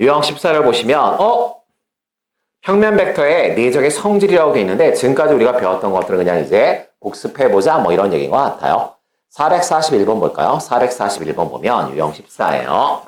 유형 14를 보시면 어? 평면 벡터의 내적의 성질이라고 돼 있는데 지금까지 우리가 배웠던 것들은 그냥 이제 복습해보자 뭐 이런 얘기인 것 같아요. 441번 볼까요? 441번 보면 유형 14예요.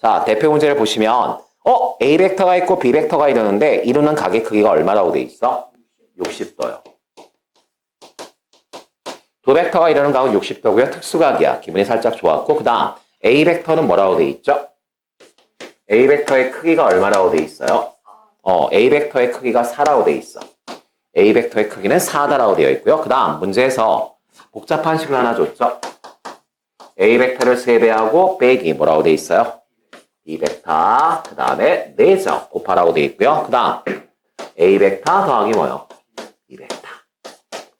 자, 대표 문제를 보시면 어? A 벡터가 있고 B 벡터가 이러는데 이루는 각의 크기가 얼마라고 돼 있어? 60도요. 도 벡터가 이루는 각은 60도고요. 특수각이야. 기분이 살짝 좋았고 그 다음 A 벡터는 뭐라고 돼 있죠? A 벡터의 크기가 얼마라고 돼 있어요? 어, A 벡터의 크기가 4라고 돼 있어. A 벡터의 크기는 4다라고 되어 있고요. 그 다음 문제에서 복잡한 식을 하나 줬죠? A 벡터를 3배하고 빼기 뭐라고 돼 있어요? B 벡터, 그 다음에 4점 곱하라고 돼 있고요. 그 다음 A 벡터 더하기 뭐요? B 벡터.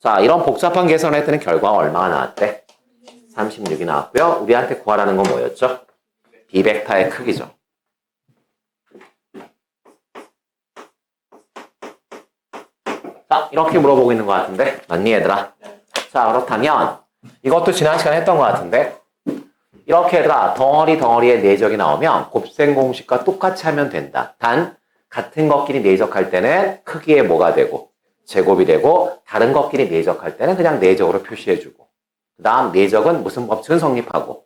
자, 이런 복잡한 계산을 했더니 결과가 얼마가 나왔대? 36이 나왔고요. 우리한테 구하라는 건 뭐였죠? B 벡터의 크기죠. 자, 이렇게 물어보고 있는 것 같은데. 맞니, 얘들아? 자, 그렇다면, 이것도 지난 시간에 했던 것 같은데. 이렇게 얘들아, 덩어리 덩어리의 내적이 나오면 곱셈 공식과 똑같이 하면 된다. 단, 같은 것끼리 내적할 때는 크기에 뭐가 되고, 제곱이 되고, 다른 것끼리 내적할 때는 그냥 내적으로 표시해주고. 그 다음, 내적은 무슨 법칙은 성립하고,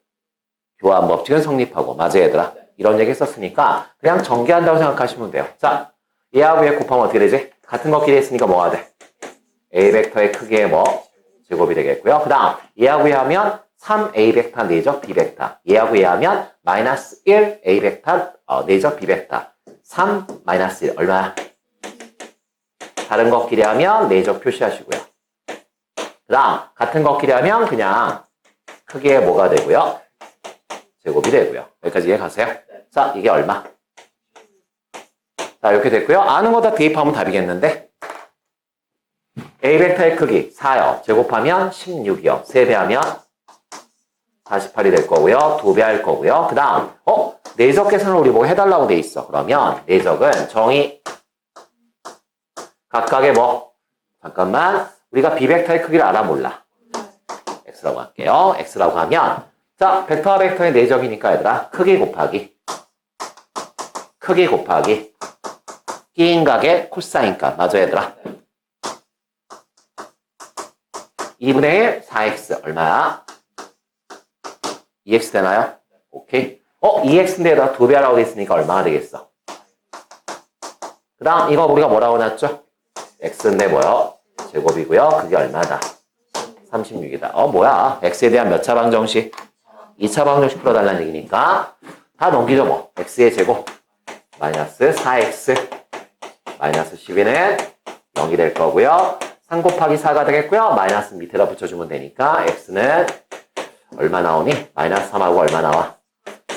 교환 법칙은 성립하고. 맞아, 얘들아? 이런 얘기 썼으니까, 그냥 전개한다고 생각하시면 돼요. 자, 얘하고 얘 곱하면 어떻게 되지? 같은 것끼리 했으니까 뭐가 돼? A 벡터의 크기의 뭐? 제곱이 되겠고요. 그 다음, 얘하고 얘 하면 3A 벡터 내적 B 벡터. 얘하고 얘 하면 마이너스 1 A 벡터 어, 내적 B 벡터. 3 마이너스 1 얼마야? 다른 것끼리 하면 내적 표시하시고요. 그 다음, 같은 것끼리 하면 그냥 크기의 뭐가 되고요? 제곱이 되고요. 여기까지 이해 가세요? 자, 이게 얼마? 자, 이렇게 됐고요. 아는 거 다 대입하면 답이겠는데? A 벡터의 크기 4요. 제곱하면 16이요. 3배하면 48이 될 거고요. 2배 할 거고요. 그 다음, 어? 내적 계산을 우리 보고 해달라고 돼 있어. 그러면 내적은 정의 각각의 뭐? 잠깐만. 우리가 B 벡터의 크기를 알아 몰라. X라고 할게요. X라고 하면 자, 벡터와 벡터의 내적이니까 얘들아 크기 곱하기 크기 곱하기 끼인 각의 코사인값. 맞아 얘들아? 2분의 1 4x 얼마야? 2x 되나요? 오케이. 어, 2x인데다 2배 하라고 돼 있으니까 얼마나 되겠어? 그 다음 이거 우리가 뭐라고 놨죠? X인데 뭐요? 제곱이고요. 그게 얼마다? 36이다. 어, 뭐야? x에 대한 몇 차 방정식? 2차 방정식 풀어달라는 얘기니까 다 넘기죠 뭐. x의 제곱 마이너스 4x 마이너스 12는 0이 될 거고요. 3 곱하기 4가 되겠고요. 마이너스 밑에다 붙여주면 되니까 x는 얼마 나오니? 마이너스 3하고 얼마 나와?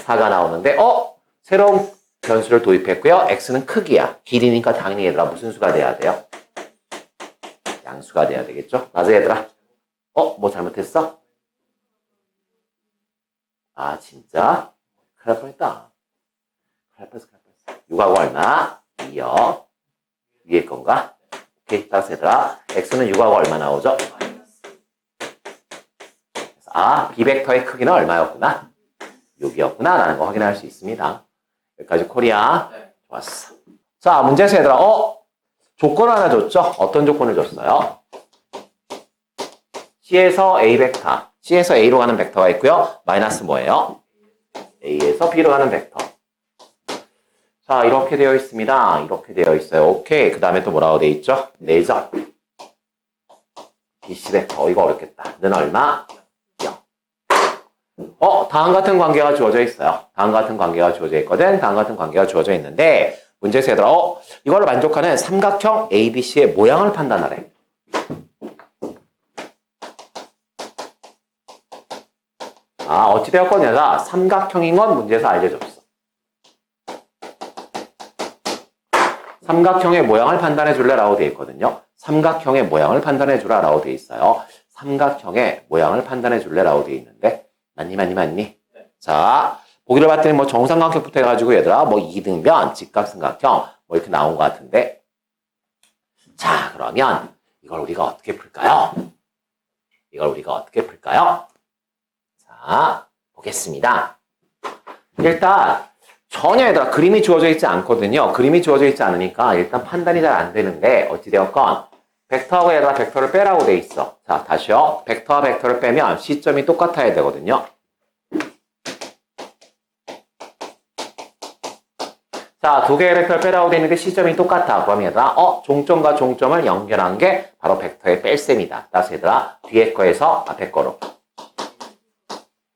4가 나오는데 어? 새로운 변수를 도입했고요. x는 크기야. 길이니까 당연히 얘들아 무슨 수가 돼야 돼요? 양수가 돼야 되겠죠? 맞아 얘들아? 어? 뭐 잘못했어? 아 진짜? 큰일 날 뻔했다. 큰일 날 뻔했어. 큰일 날 뻔했어. 6하고 얼마? 2요. 위에 건가? 오케이, 따라서 얘들아. x는 6하고 얼마 나오죠? 아, 비벡터의 크기는 얼마였구나? 6이었구나. 라는 거 확인할 수 있습니다. 여기까지 코리아. 좋았어. 자, 문제에서 얘들아, 어? 조건 하나 줬죠? 어떤 조건을 줬어요? C에서 A 벡터. C에서 A로 가는 벡터가 있고요. 마이너스 뭐예요? A에서 B로 가는 벡터. 자, 이렇게 되어 있습니다. 이렇게 되어 있어요. 오케이. 그 다음에 또 뭐라고 되어 있죠? 내적. BC 벡터. 이거 어렵겠다. 는 얼마? 0. 어, 다음 같은 관계가 주어져 있어요. 다음 같은 관계가 주어져 있거든. 다음 같은 관계가 주어져 있는데, 문제에서 얘들아, 어, 이걸로 만족하는 삼각형 ABC의 모양을 판단하래. 아, 어찌 되었건 얘가 삼각형인 건 문제에서 알려줬어. 삼각형의 모양을 판단해 줄래라고 되어 있거든요. 삼각형의 모양을 판단해 주라라고 되어 있어요. 삼각형의 모양을 판단해 줄래라고 되어 있는데 맞니 맞니 맞니? 자 보기를 봤더니 뭐 정삼각형부터 해가지고 얘들아 뭐 이등변, 직각삼각형 뭐 이렇게 나온 것 같은데 자 그러면 이걸 우리가 어떻게 풀까요? 이걸 우리가 어떻게 풀까요? 자 자, 보겠습니다. 일단 전혀 얘들아 그림이 주어져 있지 않거든요. 그림이 주어져 있지 않으니까 일단 판단이 잘 안 되는데 어찌되었건 벡터하고 얘들아 벡터를 빼라고 돼 있어. 자, 다시요. 벡터와 벡터를 빼면 시점이 똑같아야 되거든요. 자, 두 개의 벡터를 빼라고 돼 있는데 시점이 똑같아. 그럼 얘들아, 어, 종점과 종점을 연결한 게 바로 벡터의 뺄셈이다. 따라서 얘들아, 뒤에 거에서 앞에 거로.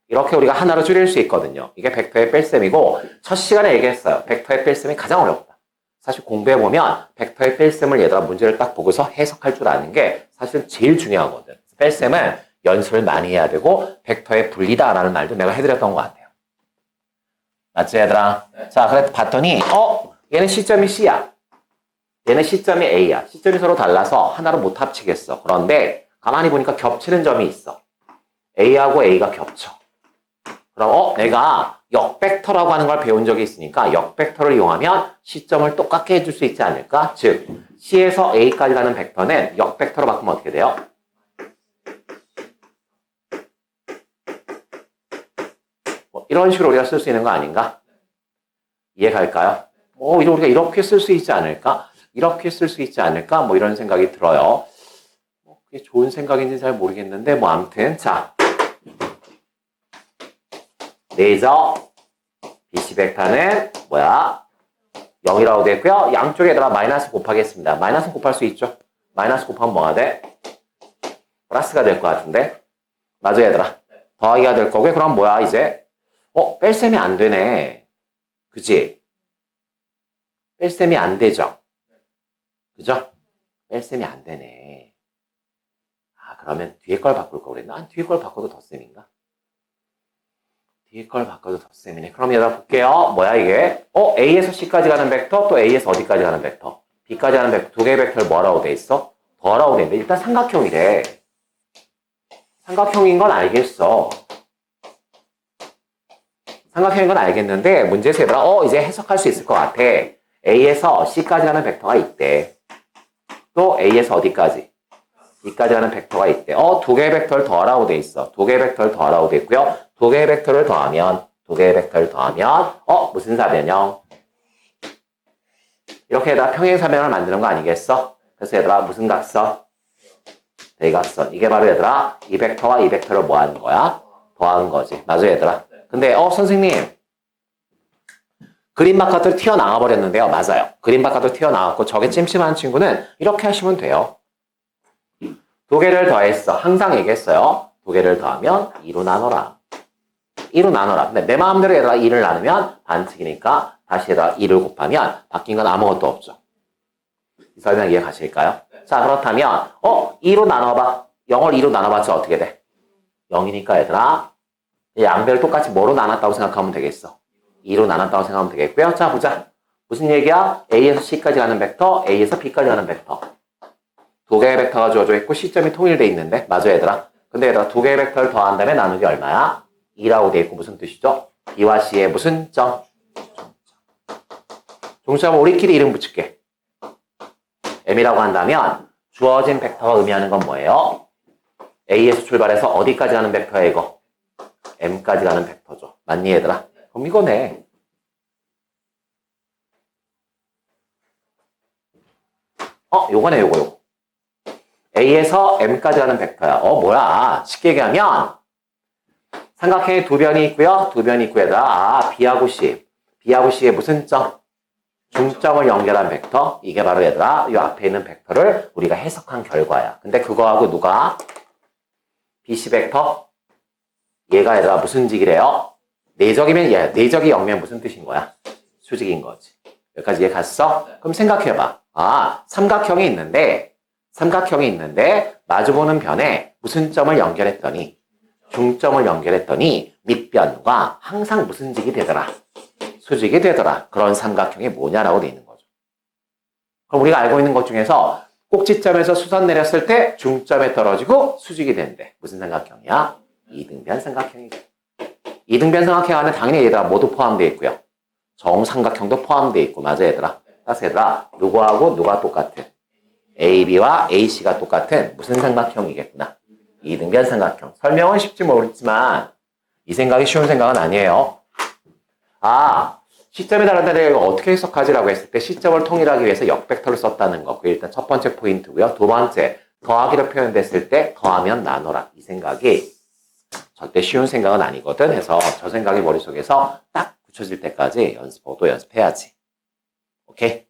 이렇게 우리가 하나로 줄일 수 있거든요. 이게 벡터의 뺄셈이고, 첫 시간에 얘기했어요. 벡터의 뺄셈이 가장 어렵다. 사실 공부해보면, 벡터의 뺄셈을 얘들아 문제를 딱 보고서 해석할 줄 아는 게 사실은 제일 중요하거든. 뺄셈은 연습을 많이 해야 되고, 벡터의 분리다라는 말도 내가 해드렸던 것 같아요. 맞지, 얘들아? 자, 그래서 봤더니, 어, 얘는 시점이 C야. 얘는 시점이 A야. 시점이 서로 달라서 하나로 못 합치겠어. 그런데 가만히 보니까 겹치는 점이 있어. A하고 A가 겹쳐. 그럼 어, 내가 역벡터라고 하는 걸 배운 적이 있으니까 역벡터를 이용하면 시점을 똑같게 해줄 수 있지 않을까? 즉, C에서 A까지 가는 벡터는 역벡터로 바꾸면 어떻게 돼요? 이런 식으로 우리가 쓸 수 있는 거 아닌가? 이해갈까요? 뭐, 우리가 이렇게 쓸 수 있지 않을까? 이렇게 쓸 수 있지 않을까? 뭐, 이런 생각이 들어요. 뭐, 그게 좋은 생각인지 잘 모르겠는데, 뭐, 아무튼, 자. 레이저 BC 벡터는 뭐야? 0이라고 되고요. 양쪽에다가 마이너스 곱하겠습니다. 마이너스 곱할 수 있죠? 마이너스 곱하면 뭐가 돼? 플러스가 될 것 같은데? 맞아, 얘들아. 더하기가 될 거고요. 그럼 뭐야, 이제? 어, 뺄셈이 안 되네. 그지? 뺄셈이 안 되죠? 그죠? 뺄셈이 안 되네. 아, 그러면 뒤에 걸 바꿀 거 그랬나? 아, 뒤에 걸 바꿔도 덧셈인가? 뒤에 걸 바꿔도 덧셈이네. 그럼 얘들아 볼게요. 뭐야 이게? 어, A에서 C까지 가는 벡터, 또 A에서 어디까지 가는 벡터? B까지 가는 벡터, 두 개의 벡터를 뭐라고 돼 있어? 더라고 돼 있는데 일단 삼각형이래. 삼각형인 건 알겠어. 삼각형인 건 알겠는데 문제에서 얘들아 어 이제 해석할 수 있을 것 같아. A에서 C까지 가는 벡터가 있대. 또 A에서 어디까지? B까지 가는 벡터가 있대. 어, 두 개의 벡터를 더하라고 돼 있어. 두 개의 벡터를 더하라고 돼 있고요. 두 개의 벡터를 더하면 두 개의 벡터를 더하면 어, 무슨 사변형? 이렇게 얘들아 평행 사변을 만드는 거 아니겠어? 그래서 얘들아 무슨 각선? 대각선. 이게 바로 얘들아 이 벡터와 이 벡터를 뭐 하는 거야? 더하는 거지. 맞아 얘들아. 근데 어 선생님 그림 바깥으로 튀어나와 버렸는데요. 맞아요. 그림 바깥으로 튀어나왔고 저게 찜찜한 친구는 이렇게 하시면 돼요. 두 개를 더했어. 항상 얘기했어요. 두 개를 더하면 2로 나눠라. 2로 나눠라. 근데 내 마음대로 얘들아 2를 나누면 반칙이니까 다시 얘들아 2를 곱하면 바뀐 건 아무것도 없죠. 이 설명 이해 가실까요? 자 그렇다면 어 2로 나눠봐. 0을 2로 나눠봤자 어떻게 돼? 0이니까 얘들아 이 양배를 똑같이 뭐로 나눴다고 생각하면 되겠어? 2로 나눴다고 생각하면 되겠고요. 자 보자. 무슨 얘기야? A에서 C까지 가는 벡터, A에서 B까지 가는 벡터. 두 개의 벡터가 주어져 있고 시점이 통일돼 있는데 맞아 얘들아. 근데 얘들아 두 개의 벡터를 더한 다음에 나누기 얼마야? 2라고 돼 있고 무슨 뜻이죠? B와 C의 무슨 점? 종점은 우리끼리 이름 붙일게. M이라고 한다면 주어진 벡터가 의미하는 건 뭐예요? A에서 출발해서 어디까지 가는 벡터야 이거? M까지 가는 벡터죠. 맞니 얘들아? 그럼 이거네. 어, 요거네 요거 요거. A에서 M까지 가는 벡터야. 어, 뭐야. 쉽게 얘기하면 삼각형에 두 변이 있고요. 두 변이 있고 얘들아. 아, B하고 C. B하고 C의 무슨 점? 중점을 연결한 벡터. 이게 바로 얘들아. 이 앞에 있는 벡터를 우리가 해석한 결과야. 근데 그거하고 누가? BC 벡터? 얘가 얘들아 무슨 직이래요? 내적이면 얘, 내적이 0이면 무슨 뜻인 거야? 수직인 거지. 여기까지 이해 갔어? 그럼 생각해봐. 아, 삼각형이 있는데 삼각형이 있는데 마주보는 변에 무슨 점을 연결했더니 중점을 연결했더니 밑변과 항상 무슨 직이 되더라. 수직이 되더라. 그런 삼각형이 뭐냐라고 돼 있는 거죠. 그럼 우리가 알고 있는 것 중에서 꼭지점에서 수선 내렸을 때 중점에 떨어지고 수직이 된대. 무슨 삼각형이야? 이등변 삼각형이죠. 이등변 삼각형 안에 당연히 얘들아 모두 포함되어 있고요. 정삼각형도 포함되어 있고 맞아 얘들아. 따라서 얘들아 누구하고 누가 똑같은 AB와 AC가 똑같은 무슨 삼각형이겠구나. 이등변 삼각형. 설명은 쉽지 모르겠지만 이 생각이 쉬운 생각은 아니에요. 아, 시점이 다른데 내가 어떻게 해석하지라고 했을 때 시점을 통일하기 위해서 역벡터를 썼다는 거. 그게 일단 첫 번째 포인트고요. 두 번째, 더하기로 표현됐을 때 더하면 나눠라. 이 생각이 절대 쉬운 생각은 아니거든 해서 저 생각이 머릿속에서 딱 붙여질 때까지 연습, 보도 연습해야지. 오케이?